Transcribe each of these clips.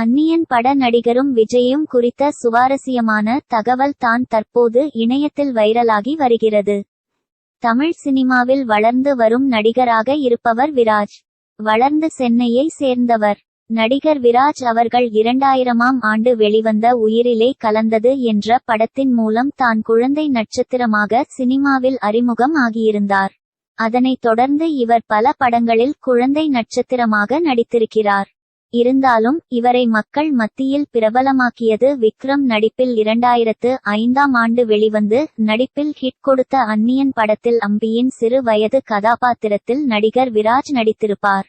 அந்நியன் பட நடிகரும் விஜயும் குறித்த சுவாரஸ்யமான தகவல் தான் தற்போது இணையத்தில் வைரலாகி வருகிறது. தமிழ் சினிமாவில் வளர்ந்து வரும் நடிகராக இருப்பவர் விராஜ். வளர்ந்து சென்னையை சேர்ந்தவர். நடிகர் விராஜ் அவர்கள் இரண்டாயிரமாம் ஆண்டு வெளிவந்த உயிரிலே கலந்தது என்ற படத்தின் மூலம் தான் குழந்தை நட்சத்திரமாக சினிமாவில் அறிமுகம் ஆகியிருந்தார். அதனைத் தொடர்ந்து இவர் பல படங்களில் குழந்தை நட்சத்திரமாக நடித்திருக்கிறார். இருந்தாலும் இவரை மக்கள் மத்தியில் பிரபலமாக்கியது விக்ரம் நடிப்பில் இரண்டாயிரத்து ஐந்தாம் ஆண்டு வெளிவந்து நடிப்பில் ஹிட் கொடுத்த அந்நியன் படத்தில் அம்பியின் சிறு வயது கதாபாத்திரத்தில் நடிகர் விராஜ் நடித்திருப்பார்.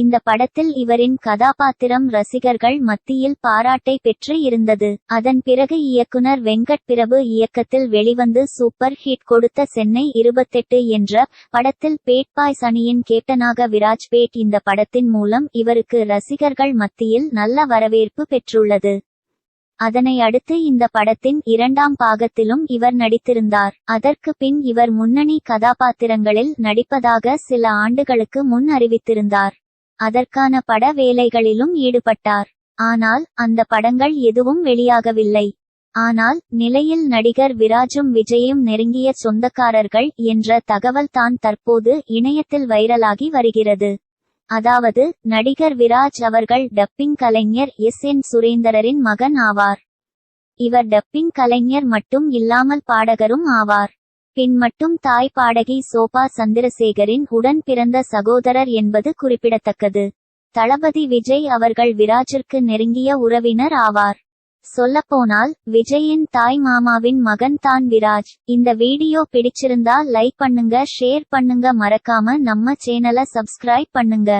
இந்த படத்தில் இவரின் கதாபாத்திரம் ரசிகர்கள் மத்தியில் பாராட்டை பெற்று இருந்தது. அதன் பிறகு இயக்குனர் வெங்கட் பிரபு இயக்கத்தில் வெளிவந்து சூப்பர் ஹிட் கொடுத்த சென்னை இருபத்தெட்டு என்ற படத்தில் பேட்பாய் சனியின் கேப்டனாக விராஜ் பேட் இந்த படத்தின் மூலம் இவருக்கு ரசிகர்கள் மத்தியில் நல்ல வரவேற்பு பெற்றுள்ளது. அதனை அடுத்து இந்த படத்தின் இரண்டாம் பாகத்திலும் இவர் நடித்திருந்தார். அதற்கு பின் இவர் முன்னணி கதாபாத்திரங்களில் நடிப்பதாக சில ஆண்டுகளுக்கு முன் அறிவித்திருந்தார். அதற்கான பட வேலைகளிலும் ஈடுபட்டார். ஆனால் அந்த படங்கள் எதுவும் வெளியாகவில்லை. ஆனால் நிலையில் நடிகர் விராஜும் விஜயும் நெருங்கிய சொந்தக்காரர்கள் என்ற தகவல் தான் தற்போது இணையத்தில் வைரலாகி வருகிறது. அதாவது நடிகர் விராஜ் அவர்கள் டப்பிங் கலைஞர் எஸ். என். சுரேந்தரரின் மகன் ஆவார். இவர் டப்பிங் கலைஞர் மட்டும் இல்லாமல் பாடகரும் ஆவார். பின் மட்டும் தாய் பாடகி சோபா சந்திரசேகரின் உடன் பிறந்த சகோதரர் என்பது குறிப்பிடத்தக்கது. தளபதி விஜய் அவர்கள் விராஜிற்கு நெருங்கிய உறவினர் ஆவார். சொல்லப்போனால் விஜயின் தாய் மாமாவின் மகன் தான் விராஜ். இந்த வீடியோ பிடிச்சிருந்தா லைக் பண்ணுங்க ஷேர் பண்ணுங்க மறக்காம நம்ம சேனலை சப்ஸ்கிரைப் பண்ணுங்க.